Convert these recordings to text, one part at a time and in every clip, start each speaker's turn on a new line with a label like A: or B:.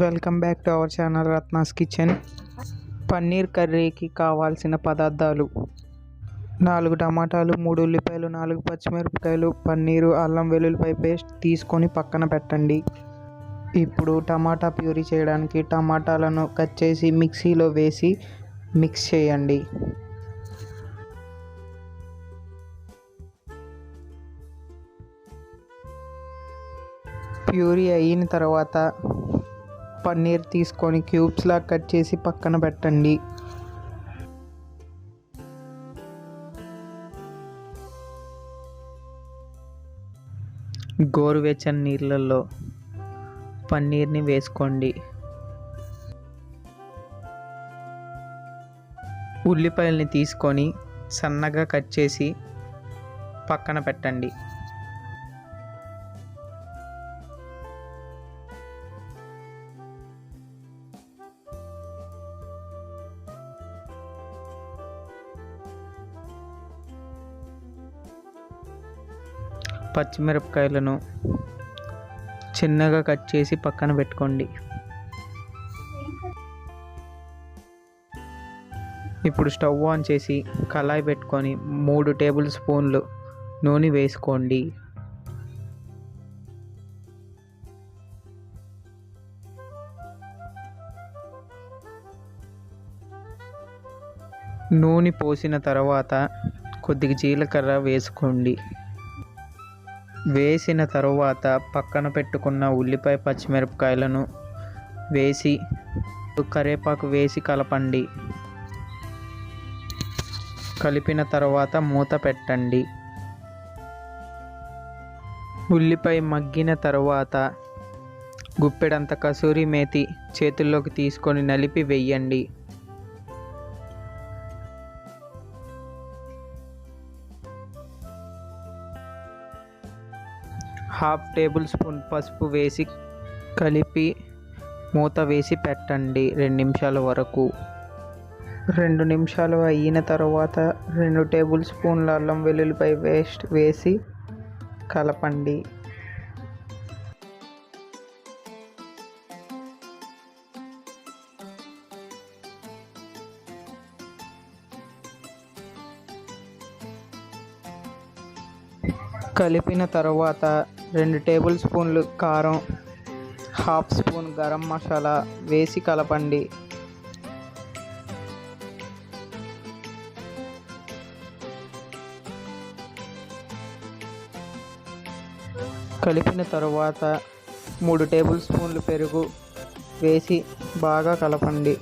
A: Welcome back to our channel Ratna's kitchen. Paneer కర్రీకి కావాల్సిన పదార్థాలు. నాలుగు టమాటాలు మూడు ఉల్లిపాయలు నాలుగు పచ్చిమిరపకాయలు పన్నీరు అల్లం వెల్లుల్లిపాయ పేస్ట్ తీసుకొని పక్కన పెట్టండి. ఇప్పుడు టమాటా ప్యూరీ చేయడానికి టమాటాలను కట్ చేసి మిక్సీలో వేసి మిక్స్ చేయండి. ప్యూరీ అయిన తర్వాత పన్నీర్ తీసుకొని క్యూబ్స్లా కట్ చేసి పక్కన పెట్టండి. గోరువెచ్చని నీళ్ళల్లో పన్నీర్ని వేసుకోండి. ఉల్లిపాయల్ని తీసుకొని సన్నగా కట్ చేసి పక్కన పెట్టండి. పచ్చిమిరపకాయలను చిన్నగా కట్ చేసి పక్కన పెట్టుకోండి. ఇప్పుడు స్టవ్ ఆన్ చేసి కళాయి పెట్టుకొని మూడు టేబుల్ స్పూన్లు నూనె వేసుకోండి. నూనె పోసిన తర్వాత కొద్దిగా జీలకర్ర వేసుకోండి. వేసిన తరువాత పక్కన పెట్టుకున్న ఉల్లిపాయ పచ్చిమిరపకాయలను వేసి కరివేపాకు వేసి కలపండి. కలిపిన తర్వాత మూత పెట్టండి. ఉల్లిపాయ మగ్గిన తరువాత గుప్పెడంత కసూరి మేతి చేతుల్లోకి తీసుకొని నలిపి వెయ్యండి హాఫ్ టేబుల్ స్పూన్ పసుపు వేసి కలిపి మూత వేసి పెట్టండి రెండు నిమిషాల వరకు. రెండు నిమిషాలు అయిన తర్వాత రెండు టేబుల్ స్పూన్ల అల్లం వెల్లుల్లిపాయ వేస్ట్ వేసి కలపండి. కలిపిన తర్వాత రెండు టేబుల్ స్పూన్లు కారం హాఫ్ స్పూన్ గరం మసాలా వేసి కలపండి. కలిపిన తరువాత మూడు టేబుల్ స్పూన్లు పెరుగు వేసి బాగా కలపండి.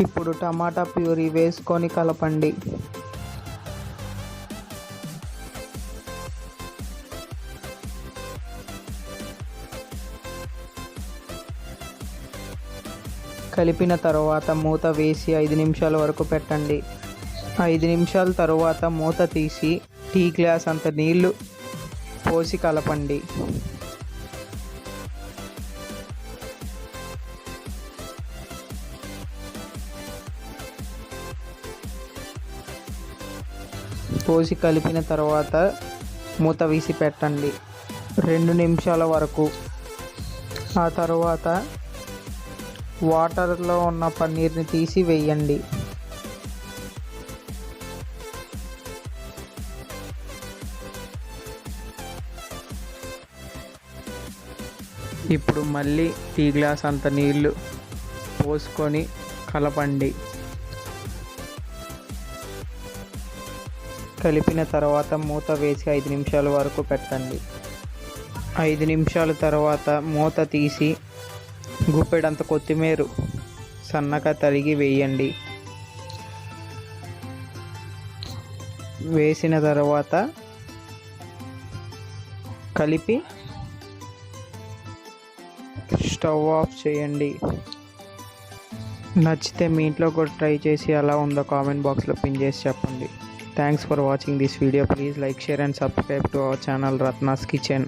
A: ఇప్పుడు టమాటా ప్యూరీ వేసుకొని కలపండి. కలిపిన తర్వాత మూత వేసి ఐదు నిమిషాల వరకు పెట్టండి. ఐదు నిమిషాల తర్వాత మూత తీసి టీ గ్లాస్ అంత నీళ్ళు పోసి కలపండి. పోసి కలిపిన తర్వాత మూత వీసి పెట్టండి. రెండు నిమిషాల వరకు. ఆ తర్వాత వాటర్లో ఉన్న పన్నీర్ని తీసి వేయండి. ఇప్పుడు మళ్ళీ టీ గ్లాస్ అంత నీళ్ళు పోసుకొని కలపండి. కలిపిన తర్వాత మూత వేసి ఐదు నిమిషాల వరకు పెట్టండి. ఐదు నిమిషాల తర్వాత మూత తీసి గుప్పెడంత కొత్తిమీర సన్నగా తరిగి వేయండి. వేసిన తర్వాత కలిపి స్టవ్ ఆఫ్ చేయండి. నచ్చితే మీ ఇంట్లో కూడా ట్రై చేసి ఎలా ఉందో కామెంట్ బాక్స్లో పిన్ చేసి చెప్పండి. Thanks for watching this video please like share and subscribe to our channel Ratna's kitchen